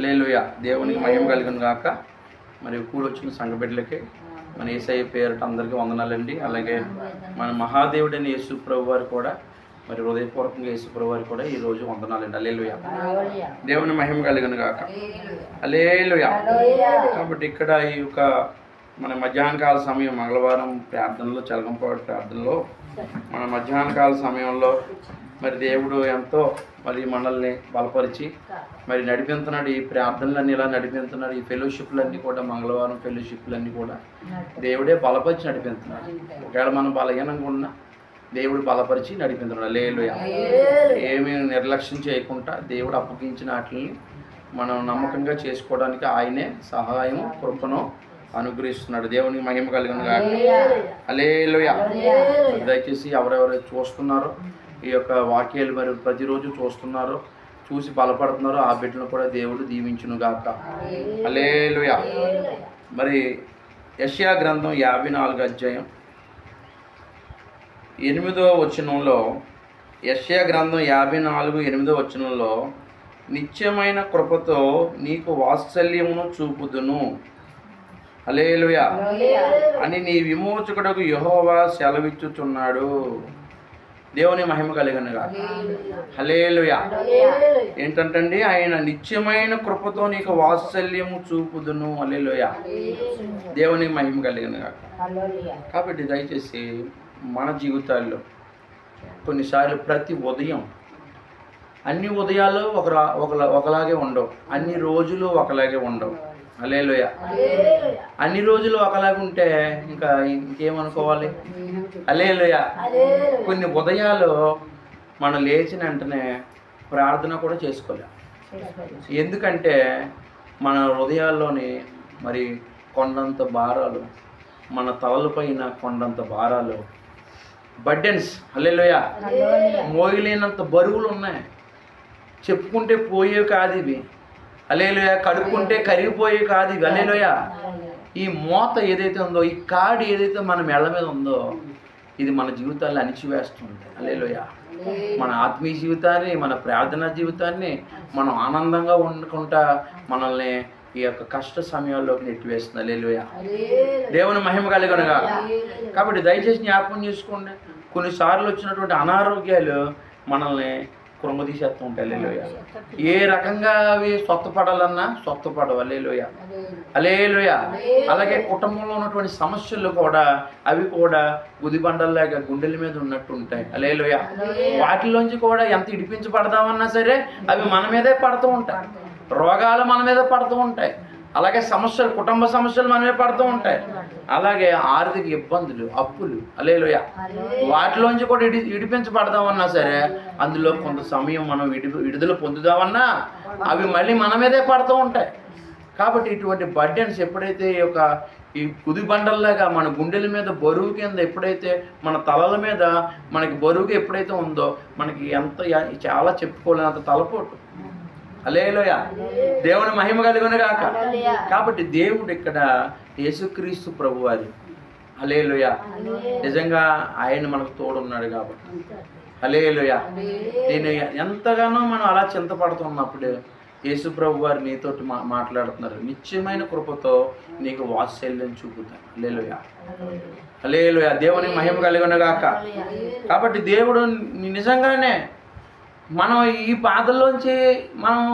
లేలుయ దేవునికి మహిమ కలిగిన గాక. మరి కూడి వచ్చిన సంఘ బిడ్డలకి మన ఏసఐ పేరట అందరికీ వందనాలండి. అలాగే మన మహాదేవుడైన యేసు ప్రభు వారు కూడా మరి హృదయపూర్వకంగా యేసు ప్రభు వారు కూడా ఈ రోజు వందనాలండి. అలేలుయ దేవుని మహిమ కలిగిన గాక. అలేలుయ కాబట్టి ఇక్కడ ఈ యొక్క మన మధ్యాహ్న కాల సమయం మంగళవారం ప్రార్థనలో చలగంపాడు ప్రార్థనలో మన మధ్యాహ్న కాల సమయంలో మరి దేవుడు ఎంతో మరి మనల్ని బలపరిచి మరి నడిపించున్నాడు ఈ ప్రార్థనలన్నీ ఇలా నడిపించున్నాడు ఈ ఫెలోషిప్లన్నీ కూడా మంగళవారం ఫెలోషిప్లన్నీ కూడా దేవుడే బలపరిచి నడిపించున్నాడు ఒకవేళ మనం బలహీనంగా ఉన్నా దేవుడు బలపరిచి నడిపించున్నాడు లేలు ఏమీ నిర్లక్ష్యం చేయకుండా దేవుడు అప్పగించిన వాటిని మనం నమ్మకంగా చేసుకోవడానికి ఆయనే సహాయం కృపను అనుగ్రహిస్తున్నాడు. దేవునికి మహిమ కలిగిన అలేలుయ దయచేసి ఎవరెవరు చూస్తున్నారో ఈ యొక్క వాక్యాలు మరి ప్రతిరోజు చూస్తున్నారో చూసి బలపడుతున్నారో ఆ బిడ్డను కూడా దేవుడు దీవించును గాక అలేలుయ మరి యష్యా గ్రంథం యాభై నాలుగు అధ్యాయం ఎనిమిదో వచనంలో యష్యా గ్రంథం యాభై నాలుగు ఎనిమిదో వచనంలో నిత్యమైన కృపతో నీకు వాత్సల్యమును చూపుదును. హలేలుయా అని నీ విమోచకుడకు యహోవా సెలవిచ్చుచున్నాడు. దేవుని మహిమ కలిగినగా. హలేలుయా ఏంటంటండి ఆయన నిత్యమైన కృపతో నీకు వాత్సల్యము చూపుదును. హలేలుయా దేవుని మహిమ కలిగినగా. కాబట్టి దయచేసి మన జీవితాల్లో కొన్నిసార్లు ప్రతి ఉదయం అన్ని ఉదయాలు ఒకలా ఒకలా ఒకలాగే ఉండవు. అన్ని రోజులు ఒకలాగే ఉండవు. అలేలోయ అన్ని రోజులు ఒకలాగా ఉంటే ఇంకా ఇంకేమనుకోవాలి? అలేలోయ. కొన్ని ఉదయాలు మనం లేచిన వెంటనే ప్రార్థన కూడా చేసుకోలేం. ఎందుకంటే మన హృదయాల్లోని మరి కొండంత భారాలు మన తలలపైన కొండంత భారాలు బర్డెన్స్ హల్లెలూయ మోయలేనంత బరువులు ఉన్నాయి. చెప్పుకుంటే పోయేవి కాదు ఇవి. అలేలోయ కడుక్కుంటే కరిగిపోయేవి కాదు ఇవి. అలేలోయ. ఈ మోత ఏదైతే ఉందో ఈ కాడి ఏదైతే మన మెళ్ళ మీద ఉందో ఇది మన జీవితాన్ని అణిచివేస్తుంది అలేలోయ మన ఆత్మీయ జీవితాన్ని మన ప్రార్థనా జీవితాన్ని మనం ఆనందంగా వండుకుంటా మనల్ని ఈ యొక్క కష్ట సమయాల్లోకి నెట్టివేస్తుంది. అలేలోయ దేవుని మహిమ కలిగనుగా. కాబట్టి దయచేసి జ్ఞాపకం చేసుకోండి. కొన్నిసార్లు వచ్చినటువంటి అనారోగ్యాలు మనల్ని కృంగదీసేస్తూ ఉంటాయి అలేలోయ ఏ రకంగా అవి స్వత్తపడాలన్నా స్వత్తపడవు అలేలోయ అలేలోయ అలాగే కుటుంబంలో ఉన్నటువంటి సమస్యలు కూడా అవి కూడా గుదిబండల్లాగా గుండెల మీద ఉన్నట్టు ఉంటాయి అలేలోయ వాటిలోంచి కూడా ఎంత ఇడిపించబడదామన్నా సరే అవి మన మీదే పడుతూ ఉంటాయి. రోగాలు మన మీద పడుతూ ఉంటాయి. అలాగే సమస్యలు కుటుంబ సమస్యలు మన మీద పడుతూ ఉంటాయి. అలాగే ఆర్థిక ఇబ్బందులు అప్పులు అలేలోయ వాటిలోంచి కూడా ఇడి ఇడిపించబడదామన్నా సరే అందులో కొంత సమయం మనం విడి విడుదల పొందుదామన్నా అవి మళ్ళీ మన మీదే పడుతూ ఉంటాయి. కాబట్టి ఇటువంటి బర్డెన్స్ ఎప్పుడైతే ఈ యొక్క ఈ కుది బండల్లాగా మన గుండెల మీద బరువు కింద ఎప్పుడైతే మన తలల మీద మనకి బరువుగా ఎప్పుడైతే ఉందో మనకి ఎంత చాలా చెప్పుకోలేనంత తలపోటు. అలేలోయ దేవుని మహిమ కలిగిన గాక. కాబట్టి దేవుడు ఇక్కడ యేసుక్రీస్తు ప్రభువారి అలేలుయ నిజంగా ఆయన మనకు తోడున్నాడు కాబట్టి. అలేలుయ నేను ఎంతగానో మనం అలా చింతపడుతున్నప్పుడు యేసు ప్రభు వారు నీతోటి మా మాట్లాడుతున్నారు. నిత్యమైన కృపతో నీకు వాత్సల్యం చూపుతాను. అలేలుయ అలేలుయ దేవుని మహిమ కలిగిన గాక. కాబట్టి దేవుడు నిజంగానే మనం ఈ బాధల్లోంచి మనం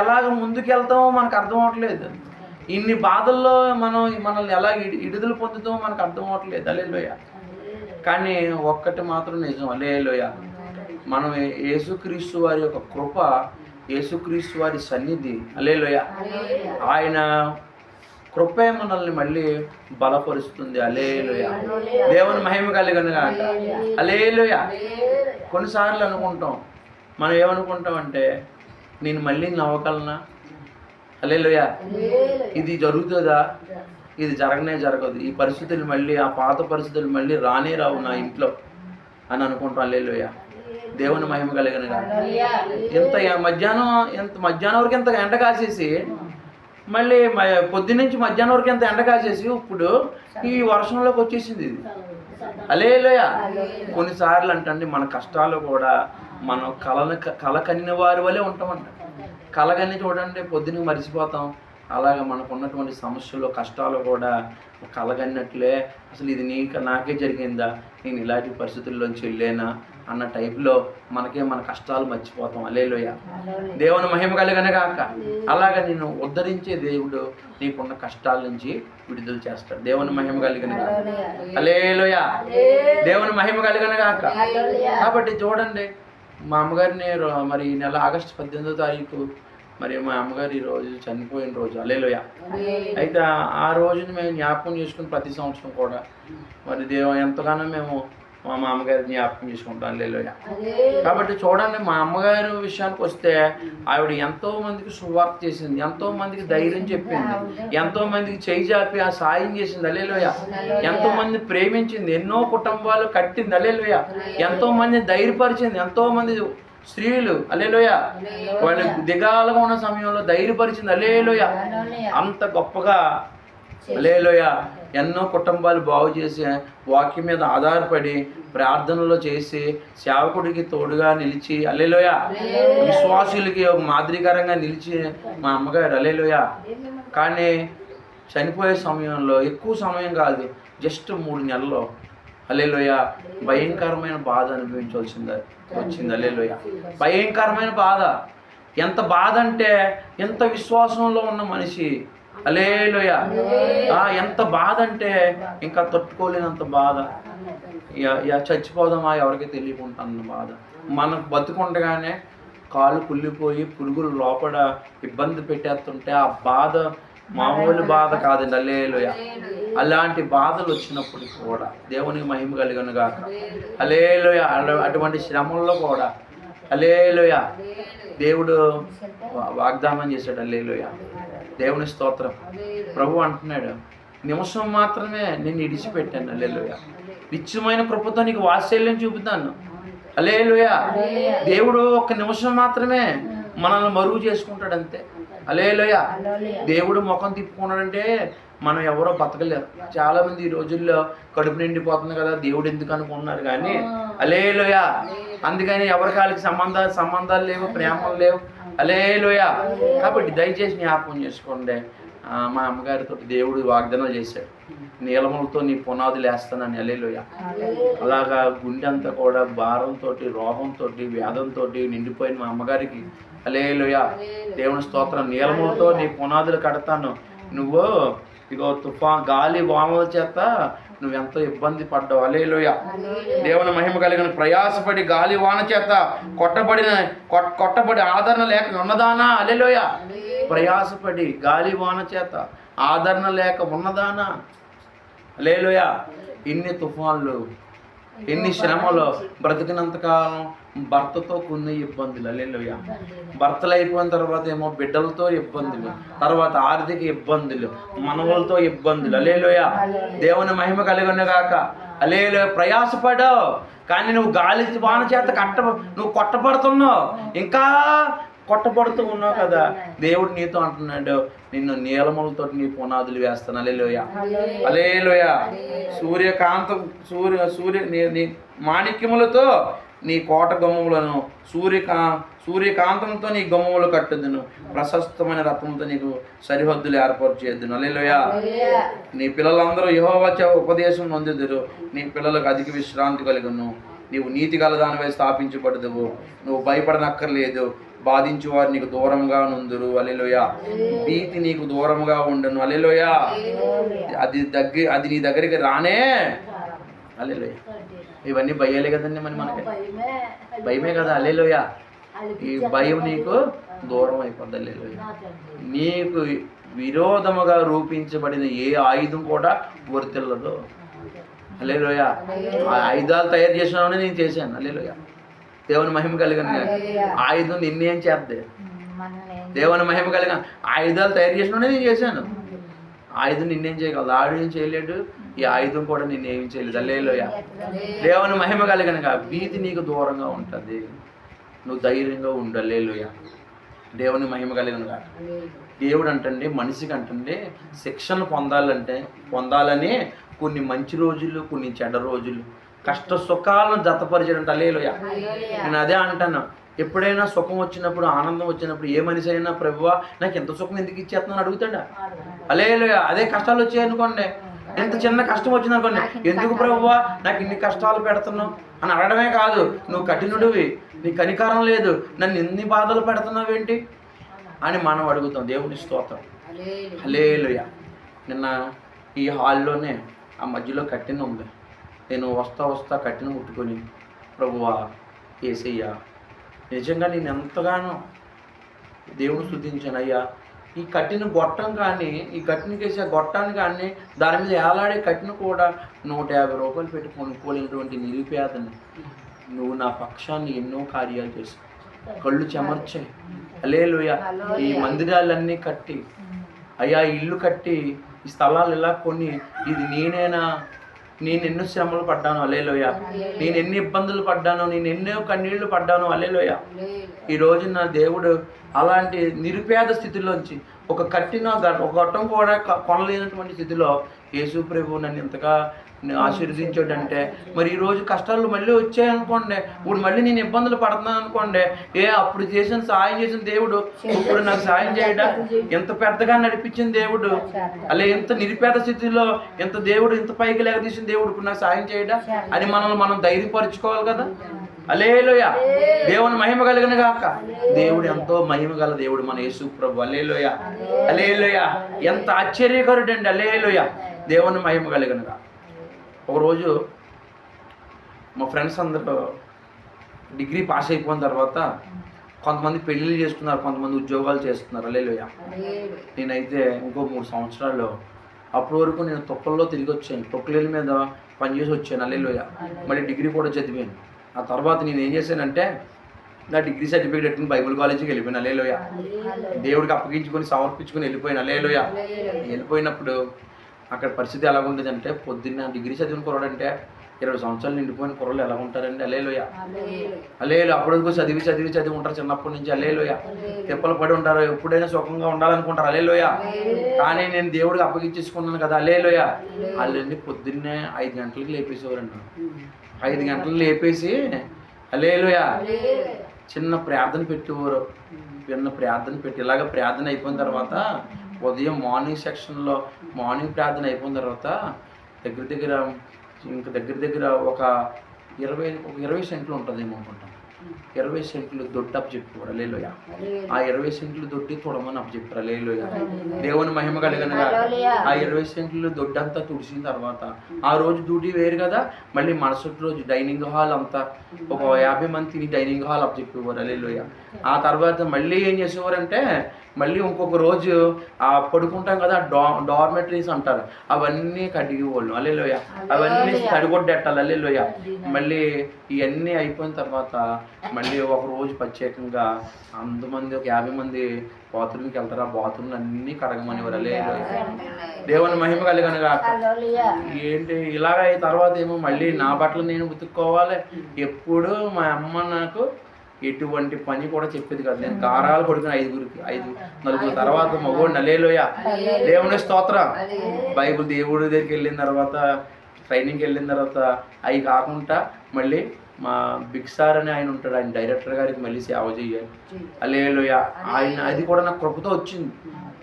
ఎలాగ ముందుకెళ్తామో మనకు అర్థం అవట్లేదు ఇన్ని బాధల్లో మనం మనల్ని ఎలా ఇడి ఇడుదలు పొందుతామో మనకు అర్థం అవట్లేదు అలేలోయ కానీ ఒక్కటి మాత్రం నిజం. అలేలోయ మనం యేసుక్రీస్తు వారి యొక్క కృప యేసుక్రీస్తు వారి సన్నిధి. అలేలోయ ఆయన కృపే మనల్ని మళ్ళీ బలపరుస్తుంది. అలేలుయ దేవుని మహిమ కలిగిన అలేలుయ కొన్నిసార్లు అనుకుంటాం. మనం ఏమనుకుంటాం అంటే నేను మళ్ళీ నవ్వగలనా? అలేలుయ ఇది జరుగుతుందా? ఇది జరగనే జరగదు. ఈ పరిస్థితులు మళ్ళీ ఆ పాత పరిస్థితులు మళ్ళీ రానే రావు నా ఇంట్లో అని అనుకుంటాం. అలేలుయ దేవుని మహిమ కలిగిన ఇంత మధ్యాహ్నం ఎంత మధ్యాహ్నం వరకు ఇంత ఎండ కాసేసి మళ్ళీ మ- పొద్దున్నుంచి మధ్యాహ్నం వరకు ఎంత ఎండ కాసేసి ఇప్పుడు ఈ వర్షంలోకి వచ్చేసింది ఇది. అలేలోయ కొన్నిసార్లు అంటే మన కష్టాలు కూడా మనం కళను కళ కనిన వారి వలె ఉంటామంట. కలగని చూడండి పొద్దున మర్చిపోతాం. అలాగే మనకు ఉన్నటువంటి సమస్యలు కష్టాలు కూడా కలగన్నట్లే అసలు ఇది నీకు నాకే జరిగిందా? నేను ఇలాంటి పరిస్థితుల్లోంచి వెళ్ళానా? అన్న టైప్లో మనకే మన కష్టాలు మర్చిపోతాం. అలేలోయ దేవుని మహిమ కలిగనే కాక అలాగ నేను ఉద్ధరించే దేవుడు నీకున్న కష్టాల నుంచి విడుదల చేస్తాడు. దేవుని మహిమ కలిగిన కాక అలేలోయ దేవుని మహిమ కలిగిన కాక కాబట్టి చూడండి మా అమ్మగారిని మరి ఈ నెల ఆగస్టు పద్దెనిమిదో తారీఖు మరి మా అమ్మగారు ఈ రోజు చనిపోయిన రోజు. అలేలోయ అయితే ఆ- ఆ రోజుని మేము జ్ఞాపకం చేసుకుని ప్రతి సంవత్సరం కూడా. మరి దేవ ఎంతగానో మేము మా మామగారి జ్ఞాపకం చేసుకుంటాం అలేలోయ కాబట్టి చూడండి మా అమ్మగారు విషయానికి వస్తే ఆవిడ ఎంతో మందికి సువార్త చేసింది ఎంతో మందికి ధైర్యం చెప్పింది ఎంతో మందికి చేయి చాపి ఆ సాయం చేసింది అలేలోయ ఎంతో మంది ప్రేమించింది ఎన్నో కుటుంబాలు కట్టింది అలేలోయ ఎంతో మంది ధైర్యపరిచింది ఎంతో మంది స్త్రీలు అలేలోయ వాళ్ళు దిగాలుగా ఉన్న సమయంలో ధైర్యపరిచింది అలేలోయ అంత గొప్పగా అలేలోయ ఎన్నో కుటుంబాలు బాగు చేసి వాక్యం మీద ఆధారపడి ప్రార్థనలో చేసి సేవకుడికి తోడుగా నిలిచి అలేలోయ విశ్వాసులకి మాదిరికరంగా నిలిచి మా అమ్మగారు అలేలోయ కానీ చనిపోయే సమయంలో ఎక్కువ సమయం కాదు జస్ట్ మూడు నెలల్లో అలేలోయ భయంకరమైన బాధ అనుభవించవలసింది వచ్చింది అలేలోయ భయంకరమైన బాధ. ఎంత బాధ అంటే ఎంత విశ్వాసంలో ఉన్న మనిషి అలేలోయ ఆ, ఎంత బాధ అంటే ఇంకా తట్టుకోలేనంత బాధ. చచ్చిపోదామా ఎవరికి తెలియకుంటున్న బాధ. మనం బతుకుండగానే కాలు కుళ్ళిపోయి పురుగులు లోపల ఇబ్బంది పెట్టేస్తుంటే ఆ బాధ మామూలు బాధ కాదండి అల్లేలోయ. అలాంటి బాధలు వచ్చినప్పుడు కూడా దేవునికి మహిమ కలిగను గాక. అలేలోయ అల- అటువంటి శ్రమల్లో కూడా అలేలోయ దేవుడు వాగ్దానం చేశాడు అల్లేలోయ. దేవుని స్తోత్రం. ప్రభు అంటున్నాడు నిమిషం మాత్రమే నేను ఇడిచిపెట్టాను అల్లెలుయ నిత్యమైన కృపతో నీకు వాత్సల్యం చూపుతాను. అలేలుయ దేవుడు ఒక్క నిమిషం మాత్రమే మనల్ని మరుగు చేసుకుంటాడు అంతే. అలేలుయ దేవుడు ముఖం తిప్పుకున్నాడంటే మనం ఎవరో బతకలేరు. చాలా మంది ఈ రోజుల్లో కడుపు నిండిపోతుంది కదా దేవుడు ఎందుకు అనుకుంటున్నారు కానీ అలేలుయ అందుకని ఎవరి కాళ్ళకి సంబంధాలు సంబంధాలు లేవు ప్రేమలు లేవు. అలేలుయ. కాబట్టి దయచేసి జ్ఞాపకం చేసుకోండి. మా అమ్మగారితో దేవుడు వాగ్దానం చేశాడు. నీలములతో నీ పునాదులు వేస్తానని అలేలుయ. అలాగా గుండె అంతా కూడా భారంతో రోగంతో వ్యాధంతో నిండిపోయిన మా అమ్మగారికి అలేలుయ. దేవుని స్తోత్రం. నీలములతో నీ పునాదులు కడతాను. నువ్వు ఇగో తుఫాన్ గాలి వామల చేత నువ్వెంతో ఇబ్బంది పడ్డావు? అలేలుయ దేవుని మహిమ కలిగిన ప్రయాసపడి గాలి వాన చేత కొట్టబడిన కొట్- కొట్టబడి ఆదరణ లేక ఉన్నదానా? అలేలోయ ప్రయాసపడి గాలి వాన చేత ఆదరణ లేక ఉన్నదానా? అలేలోయ ఇన్ని తుఫాన్లు ఎన్ని శ్రమలు బ్రతికినంతకాలం భర్తతో కొన్ని ఇబ్బందులు అల్లెలుయ భర్తలు అయిపోయిన తర్వాత ఏమో బిడ్డలతో ఇబ్బందులు తర్వాత ఆర్థిక ఇబ్బందులు మనవులతో ఇబ్బందులు అలేలోయ దేవుని మహిమ కలిగిన గాక. అలేలో ప్రయాసపడావు కానీ నువ్వు గాలి వాన చేత కట్ట నువ్వు కొట్టబడుతున్నావు. ఇంకా కొట్టబడుతూ ఉన్నావు కదా. దేవుడు నీతో అంటున్నాడు నిన్ను నీలములతో నీ పునాదులు వేస్తాను. అలేలోయ అలేలోయ సూర్యకాంతం సూర్య సూర్య నీ నీ మాణిక్యములతో నీ కోట గొమ్మములను సూర్యకా సూర్యకాంతంతో నీ గొమ్మములు కట్టుదును. ప్రశస్తమైన రత్నంతో నీకు సరిహద్దులు ఏర్పాటు చేద్దును. అలేలోయ నీ పిల్లలందరూ యహోవచ ఉపదేశం నొందుదురు నీ పిల్లలకు అధిక విశ్రాంతి కలుగును. నీవు నీతి గల దానిపై స్థాపించబడదువు. నువ్వు భయపడనక్కర్లేదు. బాధించు వారు నీకు దూరంగా నుందురు. అలెలోయ భీతి నీకు దూరంగా ఉండను. అలెలోయ అది దగ్గర అది నీ దగ్గరికి రానే. అలెలోయ ఇవన్నీ భయాలే కదండి మరి మనకి. భయమే. కదా. అలెలోయ ఈ భయం నీకు దూరం అయిపోద్ది. అలెలోయ నీకు విరోధముగా రూపించబడిన ఏ ఆయుధం కూడా వర్తిల్లదు. అల్లేలోయ ఆ ఆయుధాలు తయారు చేసినవనే నేను చేశాను. అల్లేలోయ దేవుని మహిమ కలిగిన ఆయుధం నిన్నేం చేద్దే దేవుని మహిమ కలిగిన ఆయుధాలు తయారు చేసినవనే నేను చేశాను. ఆయుధం నిన్నేం చేయగలదు. ఆడు ఏం చేయలేడు. ఈ ఆయుధం కూడా నిన్నేం చేయలేదు. అల్లేలోయ దేవుని మహిమ కలిగిన భీతి నీకు దూరంగా ఉంటుంది. నువ్వు ధైర్యంగా ఉండు. అల్లేలోయ దేవుని మహిమ కలిగిన దేవుడు అంటండి మనిషికి అంటండి శిక్షణ పొందాలంటే పొందాలని కొన్ని మంచి రోజులు కొన్ని చెడ్డ రోజులు. కష్ట సుఖాలను జతపరిచాడంట అలేలుయ నేను అదే అంటాను. ఎప్పుడైనా సుఖం వచ్చినప్పుడు ఆనందం వచ్చినప్పుడు ఏ మనిషి అయినా ప్రభువా నాకు ఎంత సుఖం ఎందుకు ఇచ్చేస్తున్నాను అడుగుతాడా? అలే అదే కష్టాలు వచ్చాయి అనుకోండి. ఎంత చిన్న కష్టం వచ్చింది అనుకోండి. ఎందుకు ప్రభువా నాకు ఇన్ని కష్టాలు పెడుతున్నావు అని అడగడమే కాదు. నువ్వు కఠినుడివి. నీ కనికారం లేదు. నన్ను ఎన్ని బాధలు పెడుతున్నావు ఏంటి? అని మనం అడుగుతాం. దేవుని స్తోత్రం. హలేలుయ నిన్న ఈ హాల్లోనే ఆ మధ్యలో కట్టిన ఉంది నేను వస్తా వస్తా కట్టిన ముట్టుకొని ప్రభువా ఏసయ్యా నిజంగా నేను ఎంతగానో దేవుడు స్థుతించాను అయ్యా ఈ కట్టిన గొట్టం కానీ ఈ కట్టిన కేసే గొట్టాన్ని కానీ దాని మీద ఏలాడే కట్టిన కూడా నూట యాభై రూపాయలు పెట్టి కొనుక్కోలేనటువంటి నిరుపేదని నువ్వు నా పక్షాన్ని ఎన్నో కార్యాలు చేసావు కళ్ళు చెమర్చాయి. అలేలుయ ఈ మందిరాలన్నీ కట్టి అయ్యా ఇల్లు కట్టి ఈ స్థలాలు ఇలా కొని ఇది నేనేనా? నేను ఎన్నో శ్రమలు పడ్డాను అలేలోయ నేను ఎన్ని ఇబ్బందులు పడ్డాను నేను ఎన్నో కన్నీళ్ళు పడ్డాను అలేలోయ ఈ రోజు నా దేవుడు అలాంటి నిరుపేద స్థితిలోంచి ఒక కట్టిన ఒక గొట్టం కూడా కొనలేనటువంటి స్థితిలో యేసు ప్రభు నన్ను ఇంతగా ఆశీర్వదించాడంటే. మరి ఈరోజు కష్టాలు మళ్ళీ వచ్చాయనుకోండి. ఇప్పుడు మళ్ళీ నేను ఇబ్బందులు పడుతున్నాను అనుకోండి. ఏ అప్పుడు చేసిన సాయం చేసిన దేవుడు ఇప్పుడు నాకు సాయం చేయడా? ఎంత పెద్దగా నడిపించిన దేవుడు? అలా ఎంత నిరుపేద స్థితిలో ఎంత దేవుడు ఇంత పైకి లేకదీసిన దేవుడు ఇప్పుడు నాకు సాయం చేయడా? అని మనల్ని మనం ధైర్యపరచుకోవాలి కదా. అలేలోయ దేవుని మహిమ కలిగిన గాక. దేవుడు ఎంతో మహిమ గల దేవుడు మన యేసు ప్రభు. అలేలోయ అలేలోయ ఎంత ఆశ్చర్యకరుడండి. అలేలోయ దేవుని మహిమ కలిగిన గాక. ఒకరోజు మా ఫ్రెండ్స్ అందరూ డిగ్రీ పాస్ అయిపోయిన తర్వాత కొంతమంది పెళ్ళిళ్ళు చేసుకున్నారు కొంతమంది ఉద్యోగాలు చేస్తున్నారు. అలేలోయ నేనైతే ఇంకో మూడు సంవత్సరాల్లో అప్పటి వరకు నేను తొక్కల్లో తిరిగి వచ్చాను. తొక్కలేని మీద పనిచేసి వచ్చాను. అల్లెలోయ. మళ్ళీ డిగ్రీ కూడా చదివాను. ఆ తర్వాత నేను ఏం చేశానంటే నా డిగ్రీ సర్టిఫికేట్ పెట్టుకుని బైబుల్ కాలేజీకి వెళ్ళిపోయాను. అలేలోయ దేవుడికి అప్పగించుకొని సమర్పించుకొని వెళ్ళిపోయాను. అలేలోయ వెళ్ళిపోయినప్పుడు అక్కడ పరిస్థితి ఎలా ఉండేదంటే పొద్దున్న డిగ్రీ చదివిన కుర్రాడంటే ఇరవై సంవత్సరాలు నిండిపోయిన కుర్రలు ఎలా ఉంటారండి? అలేలోయ అలేలు అప్పుడు చదివి చదివి చదివి ఉంటారు చిన్నప్పటి నుంచి అలేలోయ తిప్పలు పడి ఉంటారు ఎప్పుడైనా సుఖంగా ఉండాలనుకుంటారు అలేలోయ కానీ నేను దేవుడికి అప్పగించేసుకున్నాను కదా అలేలోయ వాళ్ళని పొద్దున్నే ఐదు గంటలకు లేపేసేవారండి ఐదు గంటలకు లేపేసి అలేలోయ చిన్న ప్రార్థన పెట్టేవారు. చిన్న ప్రార్థన పెట్టి ఇలాగ ప్రార్థన అయిపోయిన తర్వాత ఉదయం మార్నింగ్ సెక్షన్లో మార్నింగ్ ప్రార్థన అయిపోయిన తర్వాత దగ్గర దగ్గర ఇంకా దగ్గర దగ్గర ఒక ఇరవై ఒక ఇరవై సెంట్లు ఉంటుందేమో అనుకుంటాం. ఇరవై సెంట్లు దొడ్డు అప్పు చెప్పేవారు అలేలోయ ఆ ఇరవై సెంట్లు దొడ్డి తొడమని అప్పు చెప్పారు అలేలోయ దేవుని మహిమ కలిగినగా ఆ ఇరవై సెంట్లు దొడ్డంతా తుడిసిన తర్వాత ఆ రోజు డ్యూటీ వేరు కదా మళ్ళీ మరుసటి రోజు డైనింగ్ హాల్ అంతా ఒక యాభై మంది తిని డైనింగ్ హాల్ అప్పు చెప్పేవారు అలేలోయ ఆ తర్వాత మళ్ళీ ఏం చేసేవారంటే మళ్ళీ ఇంకొక రోజు ఆ పడుకుంటాం కదా డా డార్మెటరీస్ అంటారు. అవన్నీ కడిగేవాళ్ళు అల్లేలోయ అవన్నీ తడిగొడ్డెట్టాలి అల్లేలోయ మళ్ళీ ఇవన్నీ అయిపోయిన తర్వాత మళ్ళీ ఒక రోజు ప్రత్యేకంగా అంతమంది ఒక యాభై మంది బాత్రూమ్కి వెళ్తారు? ఆ బాత్రూమ్లు అన్నీ కడగమనేవారు. అల్లేలోయ దేవుని మహిమ కలిగనగా ఏంటి? ఇలాగ తర్వాత ఏమో మళ్ళీ నా బట్టలు నేను ఉతుక్కోవాలి. ఎప్పుడు మా అమ్మ నాకు ఎటువంటి పని కూడా చెప్పేది కాదు. నేను కారాలు పడుకుని ఐదుగురికి ఐదు నలుగురు తర్వాత మగోడు నలేలోయ దేవుని స్తోత్రం. బైబిల్ దేవుడి దగ్గరికి వెళ్ళిన తర్వాత ట్రైనింగ్కి వెళ్ళిన తర్వాత అవి కాకుండా మళ్ళీ మా బిగ్ సార్ అని ఆయన ఉంటాడు. ఆయన డైరెక్టర్ గారికి మళ్ళీ సేవ చేయాలి. అలేలోయ ఆయన అది కూడా నాకు కృపతో వచ్చింది.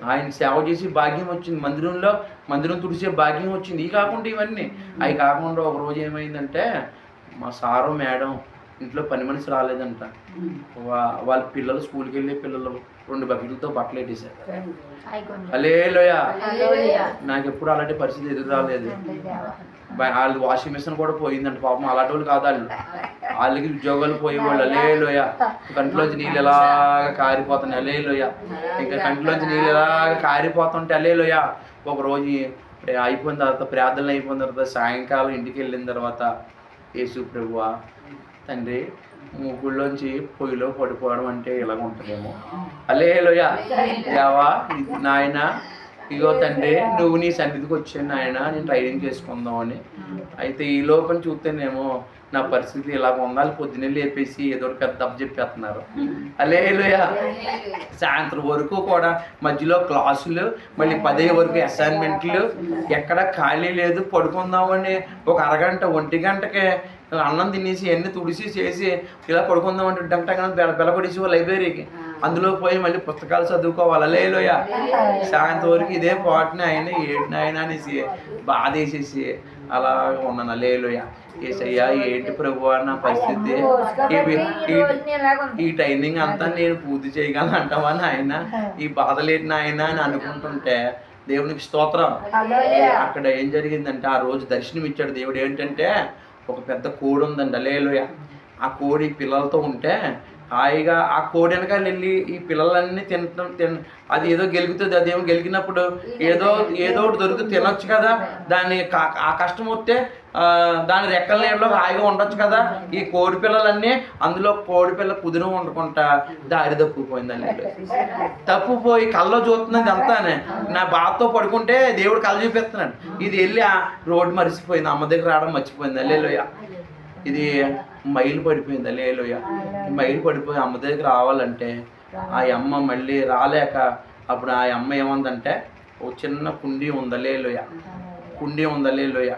ఆయన సేవ చేసి భాగ్యం వచ్చింది. మందిరంలో మందిరం తుడిసే భాగ్యం వచ్చింది. ఇవి కాకుండా ఇవన్నీ. అవి కాకుండా ఒక రోజు ఏమైందంటే మా సారు మేడం ఇంట్లో పని మనిషి రాలేదంట. వా- వాళ్ళ పిల్లలు స్కూల్కి వెళ్ళే పిల్లలు రెండు బకెట్లతో బట్టలు పెట్టేశారు అలేలోయ నాకు ఎప్పుడు అలాంటి పరిస్థితి ఎదురు రాలేదు. వాళ్ళు వాషింగ్ మిషన్ కూడా పోయిందంట పాపం. అలాంటి వాళ్ళు కాదు వాళ్ళు. వాళ్ళకి ఉద్యోగాలు పోయేవాళ్ళు అలేలోయ కంటిలోంచి నీళ్ళు ఎలాగ కారిపోతున్నాయి. అలేలోయ ఇంకా కంటిలోంచి నీళ్ళు ఎలాగ కారిపోతుంటే అలేలోయ ఒక రోజు అయిపోయిన తర్వాత ప్రార్థనలు అయిపోయిన తర్వాత సాయంకాలం ఇంటికి వెళ్ళిన తర్వాత యేసు ప్రభువా తండ్రి ముగ్గుల్లోంచి పొయ్యిలో పడిపోవడం అంటే ఇలాగ ఉంటుందేమో అలేలోయ ఇది నాయన ఇగో తండ్రి నువ్వు నీ సన్నిధికి వచ్చాను నాయన నేను ట్రైనింగ్ చేసుకుందామని. అయితే ఈ లోపల చూస్తేనేమో నా పరిస్థితి ఇలాగ ఉండాలి పొద్దున్నే లేపేసి ఏదో ఒకటి పెద్ద దెబ్బ చెప్పేస్తున్నారు. అలేలుయా సాయంత్రం వరకు కూడా మధ్యలో క్లాసులు మళ్ళీ పదే వరకు అసైన్మెంట్లు ఎక్కడ ఖాళీ లేదు పడుకుందామని ఒక అరగంట ఒంటి గంటకే అన్నం తినేసి అన్ని తుడిసి చేసి ఇలా పడుకుందామంటే డంటగా బెల బెలపడిసి లైబ్రరీకి. అందులో పోయి మళ్ళీ పుస్తకాలు చదువుకోవాలి? అలేలోయ సాయంత్రం వరకు ఇదే పాటని ఆయన ఏడిన ఆయన అనేసి బాధ వేసేసి అలా ఉన్నాను అలేలోయ ఏసయ్యా ఏంటి ప్రభు నా పరిస్థితి? ఈ- టైమింగ్ అంతా నేను పూర్తి చేయగలను అంటావా ఆయన ఈ బాధలేని ఆయన అని అనుకుంటుంటే దేవునికి స్తోత్రం. అక్కడ ఏం జరిగిందంటే ఆ రోజు దర్శనం ఇచ్చాడు దేవుడు. ఏంటంటే ఒక పెద్ద కోడి ఉందండి అలేలుయ ఆ కోడి పిల్లలతో ఉంటే హాయిగా ఆ కోడి వెనకాల వెళ్ళి ఈ పిల్లలన్నీ తినటం తిన అది ఏదో గెలుగుతుంది అదేమో గెలిగినప్పుడు ఏదో ఏదో ఒకటి దొరికి తినొచ్చు కదా. దాన్ని ఆ కష్టం వస్తే దాని రెక్కల నీడలో హాయిగా ఉండొచ్చు కదా? ఈ కోడి పిల్లలన్నీ అందులో కోడి పిల్ల కుదురు వండుకుంటా దారి తప్పిపోయిందండి తప్పుపోయి కళ్ళలో చూస్తున్నది అంతానే నా బాధతో పడుకుంటే దేవుడు కళ్ళు చూపిస్తున్నాడు. ఇది వెళ్ళి ఆ రోడ్డు మరిసిపోయింది. అమ్మ దగ్గర రావడం మర్చిపోయింది. అల్లేలోయ. ఇది మైలు పడిపోయింది. అల్లేలోయ. మైలు పడిపోయి అమ్మ దగ్గర రావాలంటే ఆ అమ్మ మళ్ళీ రాలేక అప్పుడు ఆ అమ్మ ఏమందంటే ఒక చిన్న కుండీ ఉందలేలోయ కుండీ ఉందలేలోయ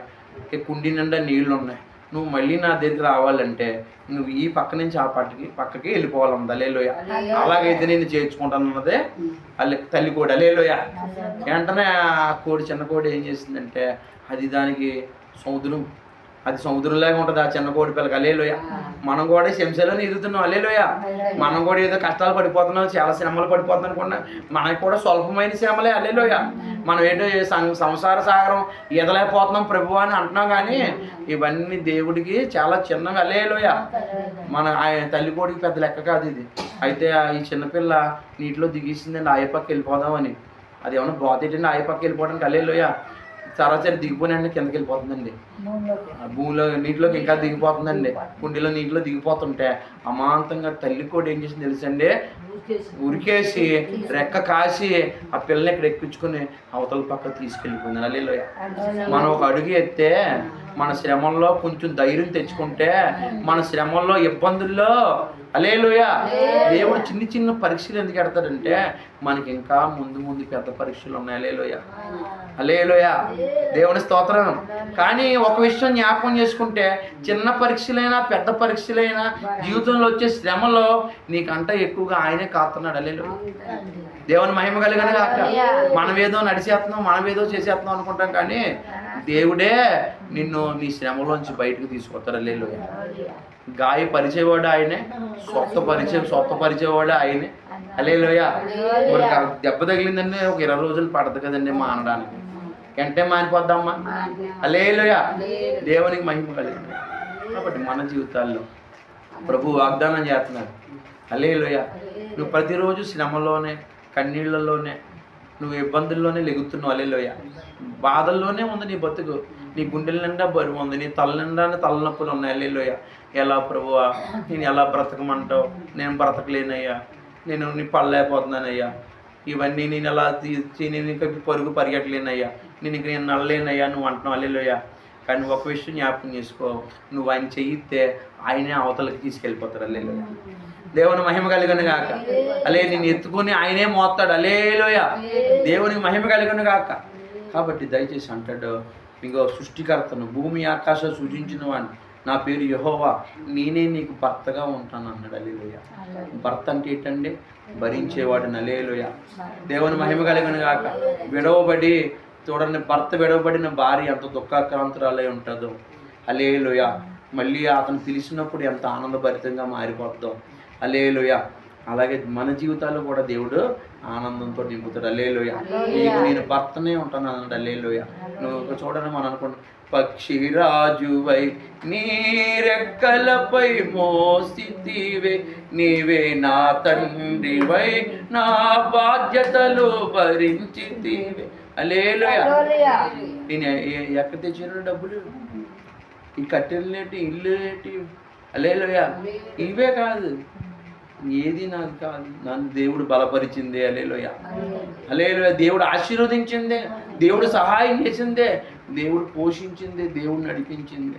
ఈ కుండీ నిండా నీళ్ళు ఉన్నాయి. నువ్వు మళ్ళీ నా దగ్గర రావాలంటే నువ్వు ఈ పక్క నుంచి ఆ పక్కకి పక్కకి వెళ్ళిపోవాలి ఉంది అల్లేలోయ అలాగైతే నేను చేర్చుకుంటాను అన్నదే అల్లి తల్లి కోడి. అలేలోయ వెంటనే ఆ కోడి చిన్న కోడి ఏం చేసిందంటే అది దానికి సముద్రం అది సముద్రంలాగా ఉంటుంది ఆ చిన్న కోడి పిల్లకి. అలేలోయ మనం కూడా శంసలో ఎదుగుతున్నాం. అలేలోయ మనం కూడా ఏదో కష్టాలు పడిపోతున్నాం. చాలా శ్రమలు పడిపోతున్నాం అనుకున్నా మనకి కూడా స్వల్పమైన శ్రమలే అలేలోయ మనం ఏంటో సంసార సాగరం ఈదలేకపోతున్నాం ప్రభు అని అంటున్నాం కానీ ఇవన్నీ దేవుడికి చాలా చిన్నవి అలేలోయ మన ఆయన తల్లి కోడికి పెద్ద లెక్క కాదు ఇది. అయితే ఆ ఈ చిన్నపిల్ల నీటిలో దిగేసిందండి ఆయపక్క వెళ్ళిపోదామని. అది ఏమన్నా బాధేటండి ఆయపక్క వెళ్ళిపోవడానికి అల్లేలోయ. సరాసరి దిగిపోయిన కిందకి వెళ్ళిపోతుందండి. ఆ భూమిలో నీటిలోకి ఇంకా దిగిపోతుందండి. కుండీలో నీటిలో దిగిపోతుంటే అమాంతంగా తల్లి కూడా ఏం చేసింది తెలుసండి? ఉరికేసి రెక్క కాసి ఆ పిల్లని ఇక్కడ ఎక్కించుకుని అవతల పక్క తీసుకెళ్ళిపోయింది. అల్లేలోయ. మనం ఒక అడుగు ఎత్తే మన శ్రమంలో కొంచెం ధైర్యం తెచ్చుకుంటే మన శ్రమంలో ఇబ్బందుల్లో అలేలుయ దేవుడు చిన్న చిన్న పరీక్షలు ఎందుకు పెడతాడంటే మనకి ఇంకా ముందు ముందు పెద్ద పరీక్షలు ఉన్నాయి. అలేలుయ అలేలుయ దేవుని స్తోత్రం. కానీ ఒక విషయం జ్ఞాపకం చేసుకుంటే చిన్న పరీక్షలైనా పెద్ద పరీక్షలైనా జీవితంలో వచ్చే శ్రమలో నీకంట ఎక్కువగా ఆయనే కాస్తున్నాడు అలేలు దేవుని మహిమ కలిగిన కాక మనం ఏదో నడిచేస్తున్నాం మనం ఏదో చేసేస్తున్నాం అనుకుంటాం కానీ దేవుడే నిన్ను నీ శ్రమలోంచి బయటకు తీసుకొస్తాడు. అల్లేలు గాయపరిచేవాడు ఆయనే స్వస్థ పరిచయం స్వస్థ పరిచేవాడు ఆయనే. కా- దెబ్బ తగిలిందంటే ఒక ఇరవై రోజులు పడదు కదండి మానడానికి వెంటనే మానిపోద్దామా? అల్లేలోయ దేవునికి మహిమ కలిగింది కాబట్టి మన జీవితాల్లో ప్రభు వాగ్దానం చేస్తున్నాడు. అల్లేలోయ నువ్వు ప్రతిరోజు శ్రమలోనే కన్నీళ్ళలోనే నువ్వు ఇబ్బందుల్లోనే లెగుతున్నావు అల్లెలోయ బాధల్లోనే ఉంది నీ బతుకు. నీ గుండెల నిండా బరువు ఉంది నీ తల నిండా తలనొప్పులు ఉన్నాయి అల్లెలోయ ఎలా ప్రభువా నేను ఎలా బ్రతకమంటావు? నేను బ్రతకలేనయ్యా. నేను నీ పడలేకపోతున్నానయ్యా. ఇవన్నీ నేను ఎలా తీర్చి నేను ఇంకా పరుగు పరిగెట్టలేనయ్యా. నేను ఇంక నేను నల్లలేనయ్యా నువ్వు అంటున్నావు అల్లెలోయ కానీ ఒక విషయం జ్ఞాపకం చేసుకో. నువ్వు ఆయన చెయ్యితే ఆయనే అవతలకి తీసుకెళ్ళిపోతాడు అల్లెలోయ దేవుని మహిమ కలిగను గాక. అలే నేను ఎత్తుకొని ఆయనే మోస్తాడు అలేలోయ దేవునికి మహిమ కలిగను గాక. కాబట్టి దయచేసి అంటాడు ఇంకో సృష్టికర్తను భూమి ఆకాశం సృజించిన వాడిని నా పేరు యహోవా. నేనే నీకు భర్తగా ఉంటాను అన్నాడు అలేలోయ భర్త అంటే ఏంటండి? భరించేవాడు నలేలోయ దేవుని మహిమ కలిగను గాక. విడవబడి చూడండి భర్త విడవబడిన భార్య ఎంత దుఃఖాక్రాంతురాలై ఉంటుందో. అలేలోయ మళ్ళీ అతను పిలిచినప్పుడు ఎంత ఆనందభరితంగా మారిపోతుందో అలేలోయ అలాగే మన జీవితాల్లో కూడా దేవుడు ఆనందంతో నింపుతాడు. అల్లేలోయ నీకు నేను భర్తనే ఉంటాను అన్నాడు. అల్లేలోయ నువ్వు ఒక చూడని మనం అనుకుంటా పక్షిరాజువై నీ రెక్కలపై మోసితివే. నీవే నా తండ్రివై నా బాధ్యతలు భరించితివే. అలేలోయ నేను ఎక్కడ తెచ్చిన డబ్బులు? ఈ కట్టెలేటి ఇల్లు ఏంటి? అలేలోయ ఇవే కాదు. ఏది నాది కాదు. నన్ను దేవుడు బలపరిచిందే. అలేలోయ అలేలోయ దేవుడు ఆశీర్వదించిందే. దేవుడు సహాయం చేసిందే. దేవుడు పోషించిందే. దేవుడు నడిపించిందే.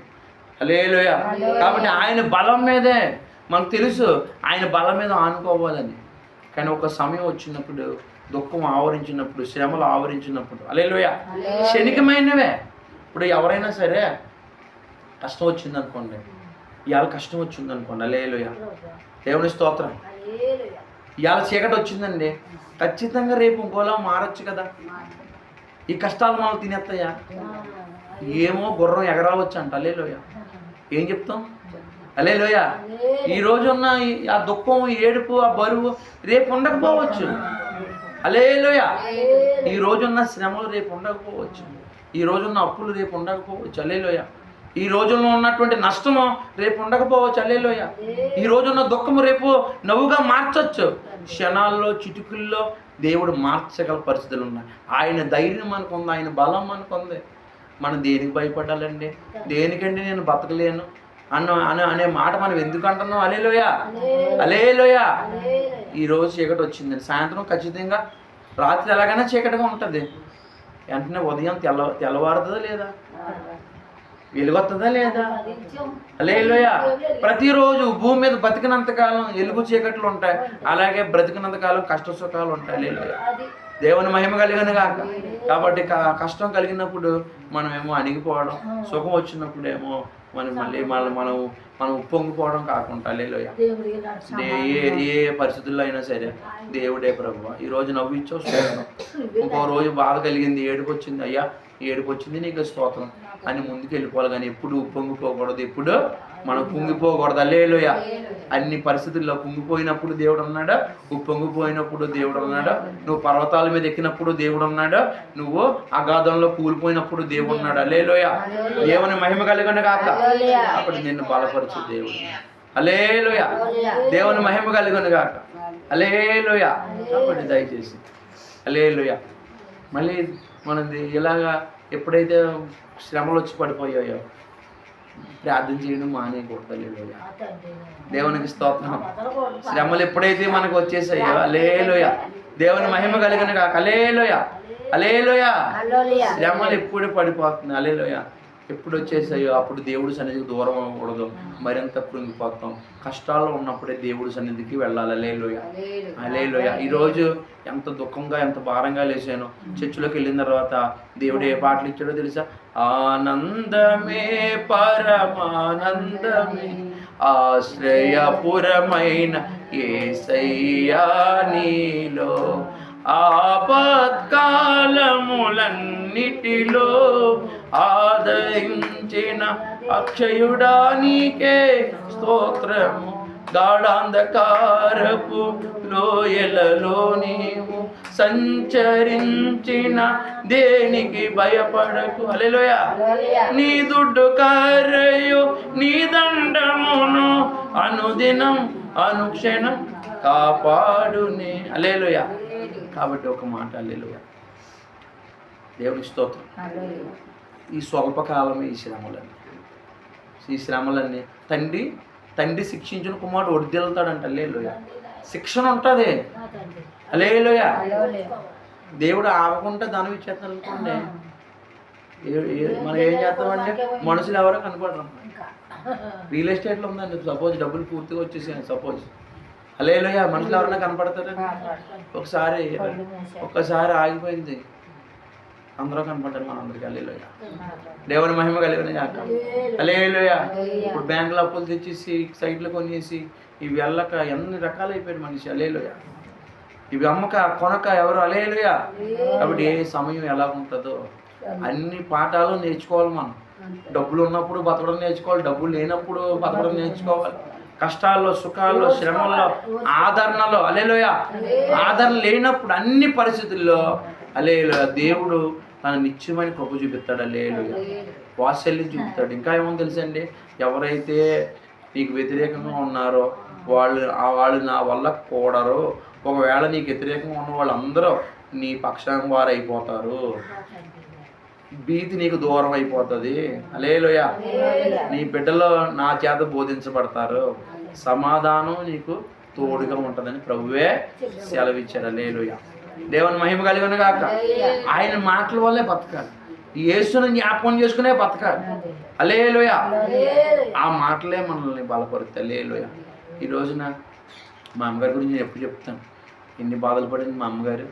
హలేలుయ కాబట్టి ఆయన బలం మీదే. మనకు తెలుసు ఆయన బలం మీద ఆనుకోవాలని. కానీ ఒక సమయం వచ్చినప్పుడు దుఃఖం ఆవరించినప్పుడు శ్రమలు ఆవరించినప్పుడు అలేలుయ క్షణికమైనవే. ఇప్పుడు ఎవరైనా సరే కష్టం వచ్చింది అనుకోండి ఇవాళ కష్టం వచ్చింది అనుకోండి అలేలుయ దేవుని స్తోత్రం. ఇవాళ చీకటి వచ్చిందండి. ఖచ్చితంగా రేపు ఇంకోలా మారచ్చు కదా. ఈ కష్టాలు మనం తినేస్తాయా? ఏమో గుర్రం ఎగరావచ్చు అంట అలేలోయ ఏం చెప్తాం? అలేలోయ ఈ రోజు ఉన్న ఈ- ఆ దుఃఖం ఏడుపు ఆ బరువు రేపు ఉండకపోవచ్చు. అలేలోయ ఈ రోజున్న శ్రమలు రేపు ఉండకపోవచ్చు. ఈ రోజున్న అప్పులు రేపు ఉండకపోవచ్చు. అలేలోయ ఈ రోజుల్లో ఉన్నటువంటి నష్టము రేపు ఉండకపోవచ్చు అలేలోయ ఈ రోజున్న దుఃఖము రేపు నవ్వుగా మార్చచ్చు. క్షణాల్లో చిటుకుల్లో దేవుడు మార్చగల పరిస్థితులు ఉన్నాయి. ఆయన ధైర్యం అనుకుంది ఆయన బలం అనుకుంది మనం దేనికి భయపడాలండి? దేనికండి నేను బతకలేను? అన్న అనే అనే మాట మనం ఎందుకు అంటున్నాం? అలేలోయ అలేలోయ ఈ రోజు చీకటి వచ్చిందండి. సాయంత్రం ఖచ్చితంగా రాత్రి ఎలాగైనా చీకటిగా ఉంటుంది. వెంటనే ఉదయం తెల్ల తెల్లవారుతుందా లేదా? వెలుగొస్తుందా లేదా? అలేలోయ ప్రతిరోజు భూమి మీద బతికినంత కాలం ఎలుగు చీకట్లు ఉంటాయి. అలాగే బ్రతికినంత కాలం కష్ట సుఖాలు ఉంటాయి. అలేలోయ దేవుని మహిమ కలిగిన కాక కాబట్టి కష్టం కలిగినప్పుడు మనమేమో అణిగిపోవడం సుఖం వచ్చినప్పుడు ఏమో మనం మళ్ళీ మనం మనం మనం ఉప్పొంగిపోవడం కాకుండా లేలోయ ఏ ఏ పరిస్థితుల్లో అయినా సరే దేవుడే ప్రభు ఈ రోజు నవ్వించో స్తోత్రం. ఇంకో రోజు బాధ కలిగింది ఏడుపు వచ్చింది అయ్యా ఏడుపు వచ్చింది నీకు స్తోత్రం. అని ముందుకు వెళ్ళిపోవాలి కానీ ఎప్పుడు పొంగిపోకూడదు ఎప్పుడు మనం కుంగిపోకూడదు అల్లేలోయ అన్ని పరిస్థితుల్లో కుంగిపోయినప్పుడు దేవుడు ఉన్నాడు ఉప్పొంగిపోయినప్పుడు దేవుడు ఉన్నాడు నువ్వు పర్వతాల మీద ఎక్కినప్పుడు దేవుడు ఉన్నాడు నువ్వు అగాధంలో కూలిపోయినప్పుడు దేవుడు ఉన్నాడు అల్లేలోయ దేవుని మహిమ కలిగిన కాక అప్పుడు నిన్ను బలపరచు దేవుడు. అలేలోయ దేవుని మహిమ కలిగిన కాక అలేలోయ కాబట్టి దయచేసి. అలేలోయ మళ్ళీ మనది ఇలాగా ఎప్పుడైతే శ్రమలు వచ్చి పడిపోయాయో ప్రార్థన చేయడం మానేయకూడదు దేవునికి స్తోత్రం. శ్రమలు ఎప్పుడైతే మనకు వచ్చేసాయో అలేలోయ దేవుని మహిమ కలిగిన కాక అలేలోయ అలేలోయ శ్రమలు ఎప్పుడు పడిపోతుంది అలేలోయ ఎప్పుడు వచ్చేసాయో అప్పుడు దేవుడి సన్నిధికి దూరం అవ్వకూడదు. మరింత కృంగిపోతాం. కష్టాల్లో ఉన్నప్పుడే దేవుడి సన్నిధికి వెళ్ళాలి. అలేలోయ అలేలోయ ఈరోజు ఎంత దుఃఖంగా ఎంత భారంగా లేచాను. చర్చిలోకి వెళ్ళిన తర్వాత దేవుడు ఏ పాటలు ఇచ్చాడో తెలుసా? ఆనందమే పరమానందమే ఆశ్రయపురమైన ఏసయ్యా నీలో ఆపత్కాలములన్నిటిలో ఆదరించిన అక్షయుడా నీకే స్తోత్రము గాఢాంధకారపు లోయలలో నీవు సంచరించిన దేనికి భయపడకు? అలెలోయ నీ దుడ్డు కర్రయు నీ దండమును అనుదినం అనుక్షణం కాపాడునే. అలేలోయ కాబట్టి ఒక మాట అలేలోయ దేవుని స్తోత్రం. ఈ స్వల్పకాలమే ఈ శ్రమలన్నీ. ఈ శ్రమలన్నీ. తండ్రి తండ్రి శిక్షించిన కుమారుడు ఒడిదెళ్తాడంట అల్లేలోయ శిక్షణ ఉంటుంది. అలేలోయ దేవుడు ఆగకుండా దానం ఇచ్చేస్తాను అనుకోండి మనం ఏం చేస్తామంటే మనుషులు ఎవరో కనపడరు. రియల్ ఎస్టేట్లో ఉందండి. సపోజ్ డబ్బులు పూర్తిగా వచ్చేసాయి సపోజ్. అలేలోయ మనుషులు ఎవరైనా కనపడతారు? ఒకసారి ఒక్కసారి ఆగిపోయింది. అందరూ కనపడ్డారు మన అందరికి అల్లేలోయ. దేవుని మహిమ కలిగిన జాక అలేలోయ ఇప్పుడు బ్యాంకులో అప్పులు తెచ్చేసి సైట్లు కొనేసి ఇవి వెళ్ళక ఎన్ని రకాలైపోయాడు మనిషి అలేలోయ ఇవి అమ్మక కొనక ఎవరు అలేలుయ కాబట్టి ఏ సమయం ఎలా ఉంటుందో అన్ని పాఠాలు నేర్చుకోవాలి మనం. డబ్బులు ఉన్నప్పుడు బతకడం నేర్చుకోవాలి డబ్బులు లేనప్పుడు బతకడం నేర్చుకోవాలి. కష్టాల్లో సుఖాల్లో శ్రమల్లో ఆదరణలో అలేలోయ ఆదరణ లేనప్పుడు అన్ని పరిస్థితుల్లో అలేలుయ దేవుడు తన నిత్యమైన కృప చూపిస్తాడు. అలేలుయ వాత్సల్యం చూపుతాడు ఇంకా ఏమో తెలుసండి? ఎవరైతే నీకు వ్యతిరేకంగా ఉన్నారో వాళ్ళు ఆ వాళ్ళు నా వల్ల కూడరు. ఒకవేళ నీకు వ్యతిరేకంగా ఉన్న వాళ్ళందరూ నీ పక్షం వారు అయిపోతారు భీతి నీకు దూరం అయిపోతుంది. అలేలోయ నీ బిడ్డలో నా చేత బోధించబడతారు. సమాధానం నీకు తోడుగా ఉంటుందని ప్రభువే సెలవిచ్చారు అలేలోయ దేవుని మహిమ కలిగిన కాక ఆయన మాటల వల్లే బతకాలి. ఈ యేసును జ్ఞాపకం చేసుకునే బతకాలి. అలేలోయ ఆ మాటలే మనల్ని బలపరుస్తాయి. అలేలోయ ఈ రోజున మా అమ్మగారి గురించి నేను ఎప్పుడు చెప్తాను. ఎన్ని బాధలు పడింది మా అమ్మగారు.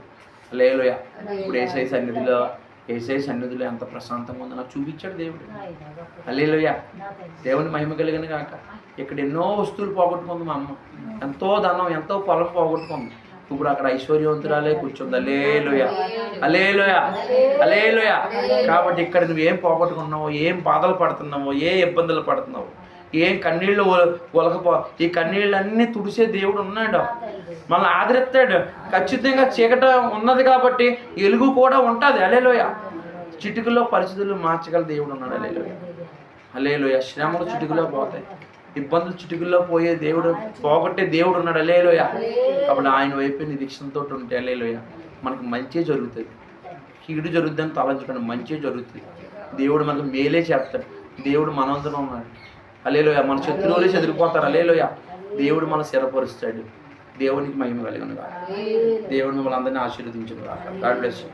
అలేలోయ ఇప్పుడు ఏసై సన్నిధిలో ఏసై సన్నిధిలో ఎంత ప్రశాంతంగా ఉందో నాకు చూపించాడు దేవుడు. అలేలోయ దేవుని మహిమ కలిగిన కాక ఇక్కడ ఎన్నో వస్తువులు పోగొట్టుకుంది మా అమ్మ. ఎంతో ధనం ఎంతో పొలం పోగొట్టుకుంది. ఇప్పుడు అక్కడ ఐశ్వర్యవంతురాలే కూర్చుంది అలేలోయ అలేలోయ అలేలోయ కాబట్టి ఇక్కడ నువ్వు ఏం పోగొట్టుకున్నావో ఏం బాధలు పడుతున్నావో ఏ ఇబ్బందులు పడుతున్నావు ఏం కన్నీళ్ళు ఒలకపో ఈ కన్నీళ్ళన్నీ తుడిసే దేవుడు ఉన్నాడు మనల్ని ఆదరిస్తాడు ఖచ్చితంగా చీకట ఉన్నది కాబట్టి ఎలుగు కూడా ఉంటుంది అలేలోయ చిటికలో పరిస్థితులు మార్చగల దేవుడు ఉన్నాడు అలేలోయ అలేలోయ శ్రమలు చిటికలో పోతాయి ఇబ్బందులు చిటికల్లో పోయే దేవుడు పోగొట్టే దేవుడు ఉన్నాడు. అలేలోయ కాబట్టి ఆయన వైపు నిరీక్షణతో ఉంటే అలేలోయ మనకు మంచి జరుగుతుంది. కీడు జరుగుద్దని తలంచడం మంచి జరుగుతుంది. దేవుడు మనకు మేలే చేస్తాడు. దేవుడు మనందరం ఉన్నాడు. అలేలోయ మన శత్రువులే చెదిరిపోతారు. అలేలోయ దేవుడు మన స్థిరపరుస్తాడు. దేవునికి మహిమ కలిగిన దేవుడు మిమ్మల్ని అందరినీ ఆశీర్వదించిన గాడ్ బ్లెస్ యూ.